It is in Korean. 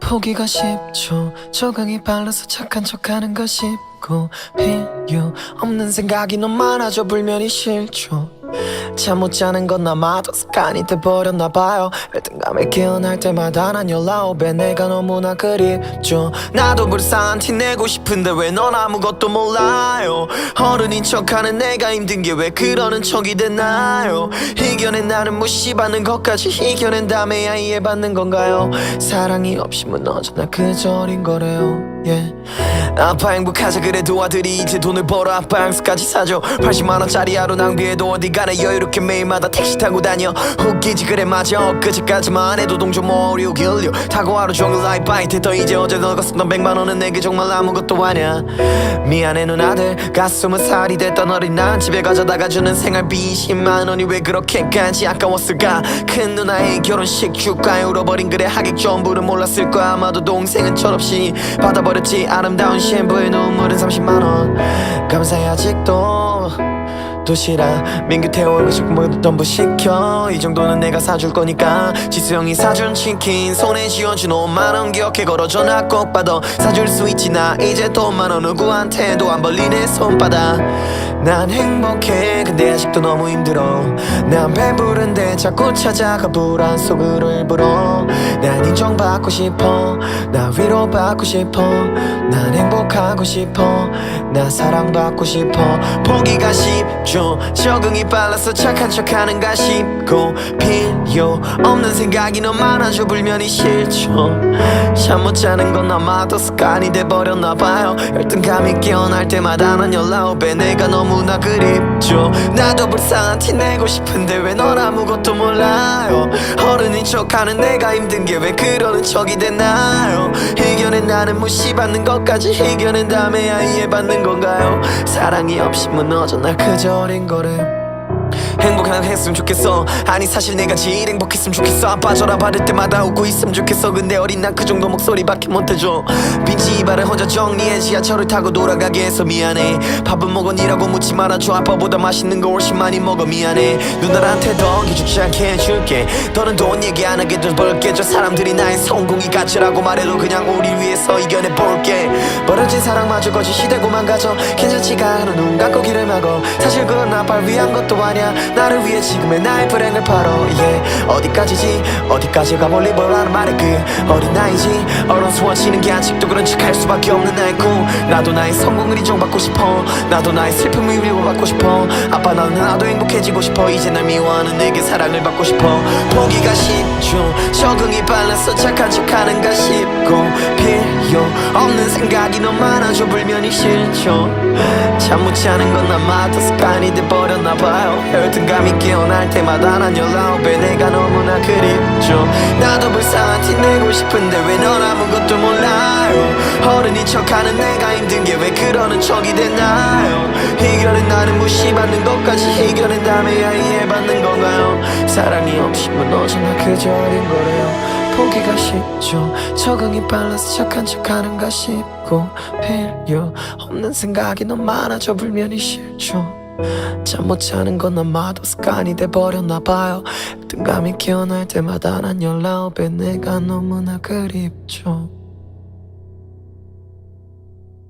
포기가 쉽죠. 적응이 빨라서 착한 척하는 거 쉽고 필요 없는 생각이 너무 많아져 불면이 싫죠 잠 못 자는 건 아마도 습관이 돼버렸나 봐요. 열등감에 깨어날 때마다 난 열아홉에 내가 너무나 그립죠. 나도 불쌍한 티 내고 싶은데 왜 넌 아무것도 몰라요? 어른인 척하는 내가 힘든 게 왜 그러는 척이 됐나요? 이겨낸 나를 무시받는 것까지 이겨낸 다음에야 이해받는 건가요? 사랑이 없이 무너져 나 그저 어린 거래요. yeah. 아파 행복하자 그래도 아들이 이제 돈을 벌어 아빠 향수까지 사줘. 80만원짜리 하루 낭비해도 어디 가나 여유 롭게 매일마다 택시 타고 다녀. 웃기지 그래 맞아. 엊그제까지만 해도 동조 머리 길려. 타고 하루 종일 라이바이트 했더 이제 어제 늙었었던 100만원은 내게 정말 아무것도 아냐. 미안해 누나들. 가슴은 살이 됐던 어린 난 집에 가져다가 주는 생활비 20만 원이 왜 그렇게까지? 아까웠을까? 큰 누나의 결혼식 축가에 울어버린 그래 하객 전부를 몰랐을 거야. 아마도 동생은 철없이 받아버렸지. 아름다운 신부의 눈물은 30만 원. 감사해 아직도 도시락 민규 태워오고 싶은 모두 전부 시켜. 이 정도는 내가 사줄 거니까. 지수 형이 사준 치킨 손에 쥐어준 5만원 기억해 걸어 전화 꼭 받아. 사줄 수 있지 나 이제 돈만원. 누구한테도 안 벌리네 손바닥 난 행복해. 근데 아직도 너무 힘들어. 난 배부른데 자꾸 찾아가 불안 속으로 일부러. 난 인정받고 싶어. 나 위로받고 싶어. 난 행복하고 싶어. 나 사랑받고 싶어. 포기가 쉽죠. 적응이 빨라서 착한 척하는가 싶고 필요 없는 생각이 너무 많아져 불면이 싫죠. 잠 못 자는 건 아마도 습관이 돼버렸나 봐요. 열등감이 깨어날 때마다 난 열아홉에 내가 너무 나 그립죠. 나도 불쌍한 티 내고 싶은데 왜 넌 아무것도 몰라요? 어른인 척하는 내가 힘든 게 왜 그러는 척이 됐나요? 이겨낸 나는 무시받는 것까지 이겨낸 다음에야 이해받는 건가요? 사랑이 없이 무너져 나 그저 어린 거래 행복한 했으면 좋겠어. 아니 사실 내가 제일 행복했으면 좋겠어. 안 빠져라 받을 때마다 웃고 있으면 좋겠어. 근데 어린 난 그 정도 목소리밖에 못해줘. 빈지 이발을 혼자 정리해. 지하철을 타고 돌아가게 해서 미안해. 밥은 먹었니라고 묻지 말아줘. 아빠보다 맛있는 거 훨씬 많이 먹어. 미안해. 누나한테 더 기죽지 않게 해줄게. 너는 돈 얘기 안 하게 좀 벌게 저 사람들이 나의 성공이 가치라고 말해도 그냥 우리 위해서 이겨내볼게. 버려진 사랑마저 거짓 시대고만 가져. 괜찮지가 않아. 눈 감고 길을 막어. 사실 그건 나발 위한 것도 아니야. 나를 위해 지금의 나의 불행을 팔어 yeah. 어디까지지? 어디까지 가볼리 뭐라는 말에 그 어린 나이지. 어른 소원치는 게 아직도 그런 척할 수밖에 없는 나의 꿈 나도 나의 성공을 인정받고 싶어. 나도 나의 슬픔을 위로받고 싶어. 아빠 나는 나도 행복해지고 싶어. 이제 날 미워하는 내게 사랑을 받고 싶어. 포기가 쉽죠. 적응이 빨라서 착한 척하는가 싶고. 필요 없는 생각이 너무 많아져 불면이 싫죠. 잠 못 자는 건 아마도 습관이 돼버렸나 봐요 열등감이 깨어날 때마다 난 열아홉에 내가 너무나 그립죠. 나도 불쌍한 티 내고 싶은데 왜 넌 아무것도 몰라요? 어른인 척하는 내가 힘든 게 왜 그러는 척이 됐나요? 이겨낸 나는 무시받는 것까지 이겨낸 다음에야 이해받는 건가요? 사랑이 없이 무너져 나 그저 어린 거래요. 포기가 쉽죠. 적응이 빨라서 착한 척하는가 싶고 필요 없는 생각이 너무 많아져 불면이 싫죠 잠 못 자는 건 아마도 습관이 돼버렸나 봐요. 등감이 깨어날 때마다 난 열아홉에 내가 너무나 그립죠